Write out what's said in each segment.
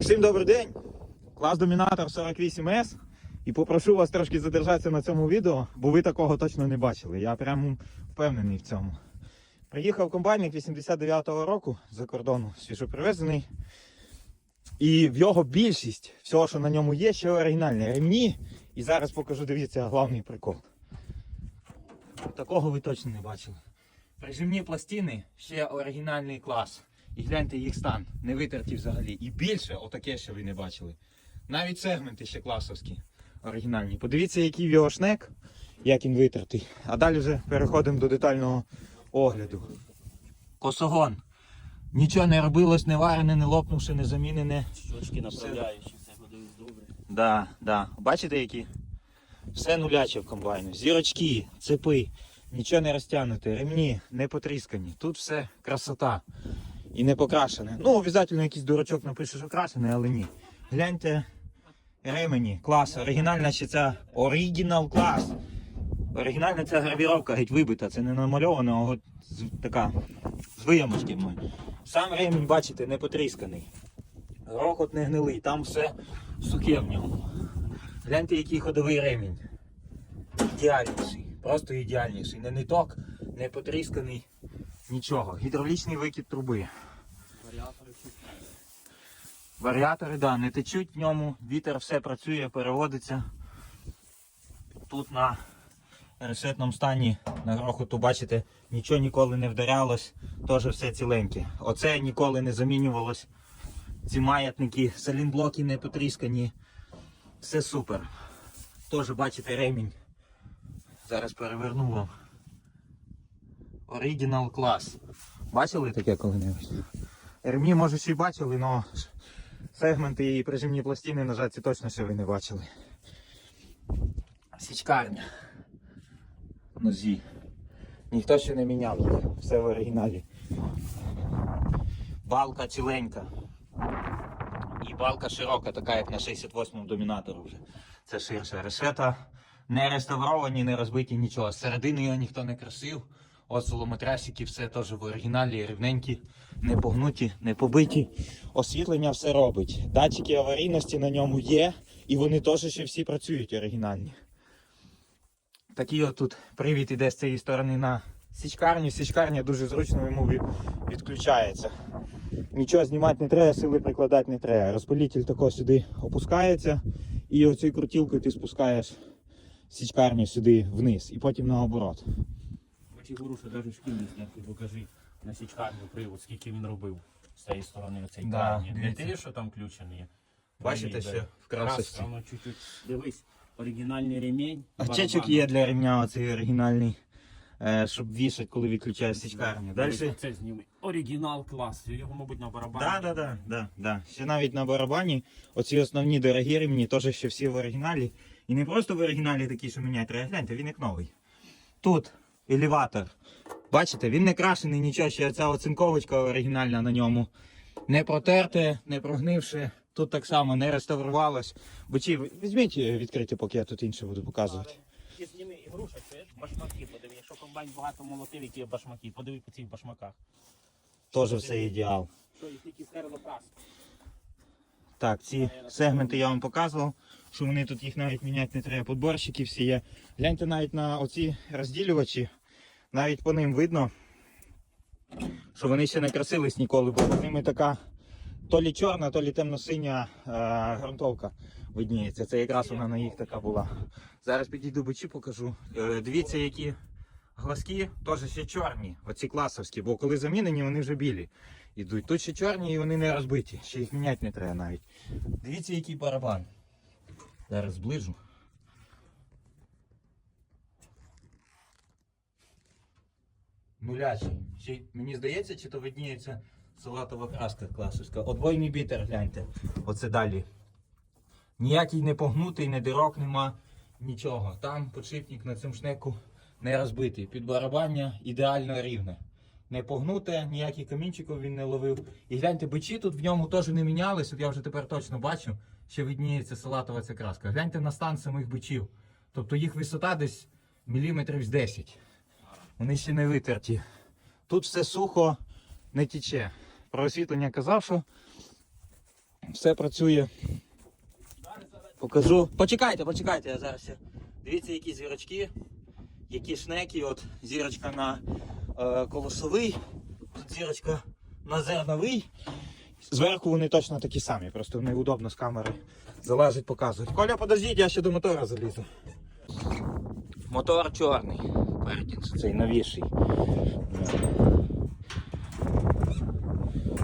Всім добрий день! Клас Домінатор 48S. І попрошу вас трошки задержатися на цьому відео, бо ви такого точно не бачили. Я прямо впевнений в цьому. Приїхав комбайник 89-го року за кордону, свіжопривезений. І в його більшість всього, що на ньому є, ще оригінальне. Ремні. І зараз покажу, дивіться, головний прикол. Такого ви точно не бачили. Прижимні пластини ще оригінальний клас. І гляньте їх стан, не витерті взагалі. І більше, отаке ще ви не бачили. Навіть сегменти ще класовські, оригінальні. Подивіться, який в його шнек, як він витертий. А далі вже переходимо до детального огляду. Косогон. Нічого не робилось, не варене, не лопнувши, не замінене. Щочки направляючі, все буде добре. Да, да. Бачите які? Все нуляче в комбайну. Зірочки, цепи, нічого не розтягнуте, ремні не потріскані. Тут все красота. І не покрашене. Ну, обов'язково якийсь дурачок напише, що крашене, але ні. Гляньте ремені, клас, оригінальна ще ця оригінал клас. Оригінальна ця гравіровка геть вибита, це не намальована, а от така з виямочками. Сам ремінь, бачите, не потрісканий. Рокот не гнилий, там все сухе в ньому. Гляньте, який ходовий ремінь. Ідеальніший, просто ідеальніший. Не ниток, не потрісканий, нічого. Гідравлічний викид труби. Варіатори. Варіатори, да, не течуть в ньому, вітер все працює, переводиться. Тут на решетному стані на грохоту, бачите, нічого ніколи не вдарялось, теж все ціленьке. Оце ніколи не замінювалось. Ці маятники, салінблоки не потріскані. Все супер. Теж бачите ремінь. Зараз переверну вам. Оригінал клас. Бачили таке коли-небудь? Ремні, може, ще й бачили, але сегменти і прижимні пластини, на жаль, ці точно ще ви не бачили. Січкарня. Нозі. Ніхто ще не міняв. Все в оригіналі. Балка ціленька. І балка широка, така як на 68-му домінатору вже. Це ширша решета. Не реставровані, не розбиті нічого. З середини його ніхто не красив. От солометрасики, все теж в оригіналі, рівненькі, не погнуті, не побиті. Освітлення все робить. Датчики аварійності на ньому є, і вони теж ще всі працюють оригінальні. Такий от тут привід іде з цієї сторони на січкарню. Січкарня дуже зручно йому відключається. Нічого знімати не треба, сили прикладати не треба. Розпилитель тако сюди опускається, і оцю крутілкою ти спускаєш січкарню сюди вниз, і потім наоборот. Оці груші навіть шкільні зняти, покажи на січкарню привод, скільки він робив з цієї сторони оцей Да, крайній. Не дивіться. те, що там включений. Бачите, ще в красості. Раз, воно чуть-чуть. Дивись, оригінальний ремінь. А барабан. чечок є для ремня оцей оригінальний, е, щоб вішати, коли відключаєш січкарню. Дивись, Далі. Це зніми. Оригінал клас. Його, мабуть, на барабані. Да, да, да, да, да. Ще навіть на барабані оці основні дорогі ремні теж ще всі в оригіналі. І не просто в оригіналі такі, що міняють, треба гляньте, він як новий. Тут елеватор. Бачите, він не крашений, нічого, ще ця оцинковочка оригінальна на ньому. Не протерте, не прогнивши. Тут так само не реставрувалось. Бочі, візьміть е, відкриті, поки я тут інше буду показувати. Ти зніми ігрушок, чуєш? Башмаки, подиви. Якщо комбайн багато молотив, які є башмаки, подиви по цих башмаках. Теж все ідеал. Що, їх тільки. Так, ці сегменти я вам показував, що вони тут їх навіть міняти не треба. Подборщики всі є. Гляньте навіть на оці розділювачі, навіть по ним видно, що вони ще не красились ніколи, бо під ними така то лі чорна, то лі темно-синя е, ґрунтовка видніється. Це якраз вона на їх така була. Зараз підійду бичі покажу. Е, дивіться, які глазки теж ще чорні, оці класовські, бо коли замінені, вони вже білі ідуть. Тут ще чорні і вони не розбиті. Ще їх міняти не треба навіть. Дивіться, який барабан. Зараз зближу. Нулячий. Ще, мені здається, чи то видніється салатова краска класовська. Одвойний бітер, гляньте. Оце далі. Ніякий не погнутий, не дирок нема, нічого. Там подшипник на цьому шнеку не розбитий. Під барабання ідеально рівне. Не погнуте, ніяких камінчиків він не ловив. І гляньте, бичі тут в ньому теж не мінялись, от я вже тепер точно бачу, що видніється салатова ця краска. Гляньте на стан самих бичів. Тобто їх висота десь міліметрів з 10. Вони ще не витерті. Тут все сухо, не тіче. Про освітлення казав, що Все працює. Покажу. Почекайте, почекайте, я зараз. Дивіться, які зірочки, які шнеки. От зірочка на е, колосовий, тут зірочка на зерновий. Зверху вони точно такі самі, просто неудобно з камери залазить, показують. Коля, подождіть, я ще до мотора залізу. Мотор чорний. Перкінс, цей новіший.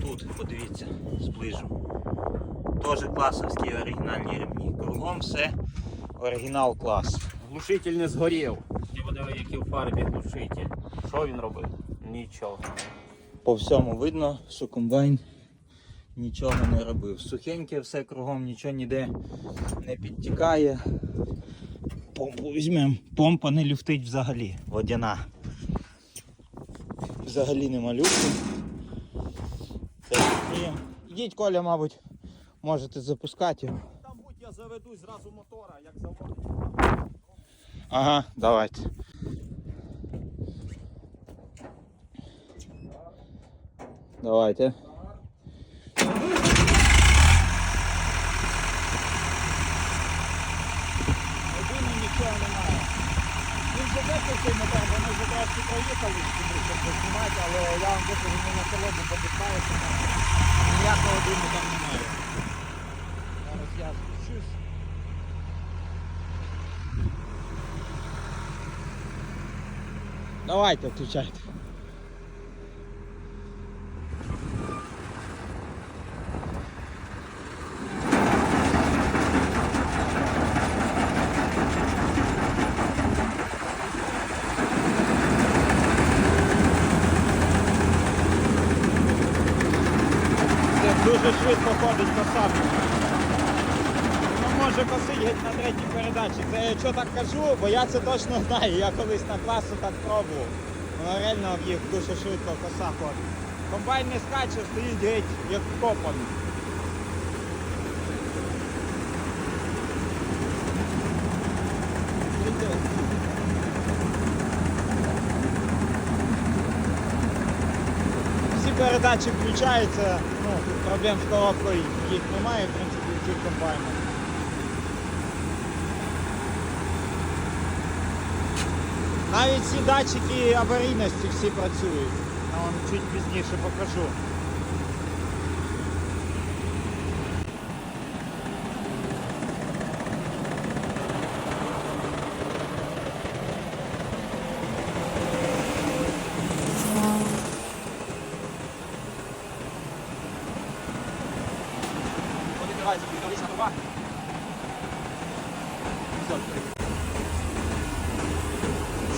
Тут, подивіться, зближу. Теж класовські оригінальні ремні. Кругом все оригінал клас. Глушитель не згорів. Ти подиви, які в фарбі глушитель. Що він робив? Нічого. По всьому видно, що комбайн нічого не робив. Сухеньке все кругом, нічого ніде не підтікає. Помпу візьмемо. Помпа не люфтить взагалі. Водяна. Взагалі нема люфту. Ідіть, Коля, мабуть, можете запускати його. Там будь я заведу зразу мотора, як заводить. Ага, давайте. Давайте. Один нічого немає. Він вже декілька цей мотор, вони вже щоб познімати, але я вам викажу, не на колоду попитаюся. Ніякого диму там немає. Зараз я спущусь. Давайте, включайте. Це дуже швидко ходить коса. Ну, може косить геть на третій передачі. Це я що так кажу, бо я це точно знаю. Я колись на класу так пробував. Воно реально в їх дуже швидко коса ходить. Комбайн не скаче, стоїть геть як вкопаний. Всі передачі включаються, ну, проблем з коробкою їх немає, в принципі, в цих комбайнах. Навіть ці датчики аварійності всі працюють. Я вам чуть пізніше покажу.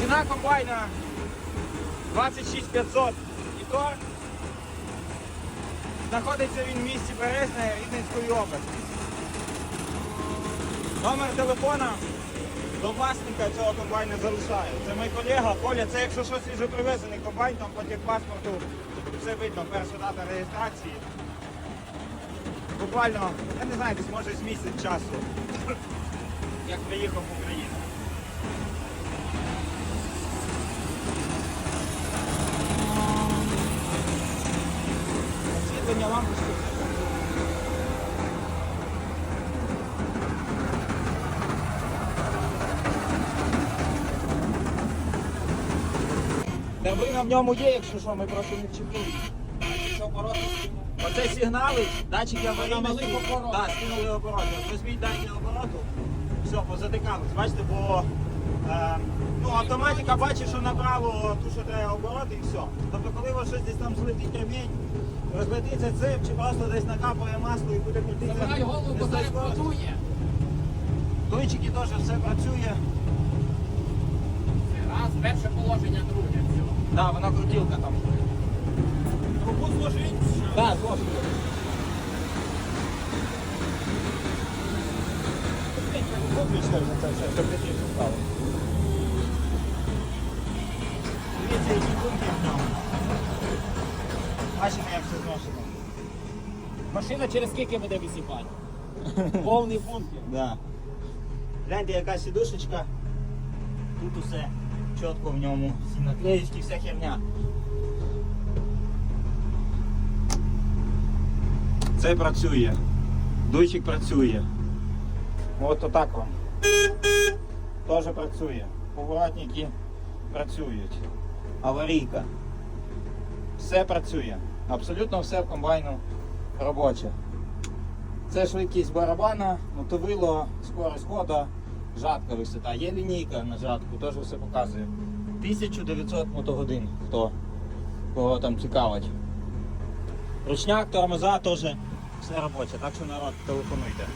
Ціна комбайна 26 500 і торг. Знаходиться він в місті Березне Рівненської області. Номер телефона до власника цього комбайна залишаю. Це мій колега Коля, це якщо щось вже привезений комбайн, там по техпаспорту все видно, перша дата реєстрації. Буквально, я не знаю, десь може з місяць часу, як приїхав в Україну. Освітлення лампочки. Драбина в ньому є, якщо що, ми просто не вчепили. Оце сигнали, датчики аварійності. Так, скинули обороти. Візьміть датчики обороту. Все, позатикались. Бачите, бо е, ну, автоматика бачить, що набрало ту, що треба обороти і все. Тобто, коли у вас щось десь там злетить ремінь, розлетиться цеп, чи просто десь накапає масло і буде крутитися. Забирай голову, бо зараз працює. Дуйчики теж все працює. Раз, перше положення, друге. Все. Так, да, вона крутілка там. Трубу зложить. Так, зложено. Виключно вже це все, щоб не стало. Дивіться, які бунки в ньому. Бачите, як все зношено. Машина через скільки буде висипати? Повний бункер. Да. Гляньте, яка сідушечка. Тут усе чітко в ньому. Всі наклеїчки, вся херня. Це працює. Дуйчик працює. От отак вам. Теж працює. Поворотники працюють. Аварійка. Все працює. Абсолютно все в комбайну робоче. Це швидкість барабана, мотовило, скорость хода, жатка висота. Є лінійка на жатку, теж все показує. 1900 мотогодин, хто кого там цікавить. Ручняк, тормоза теж все робоче, так що народ телефонуйте.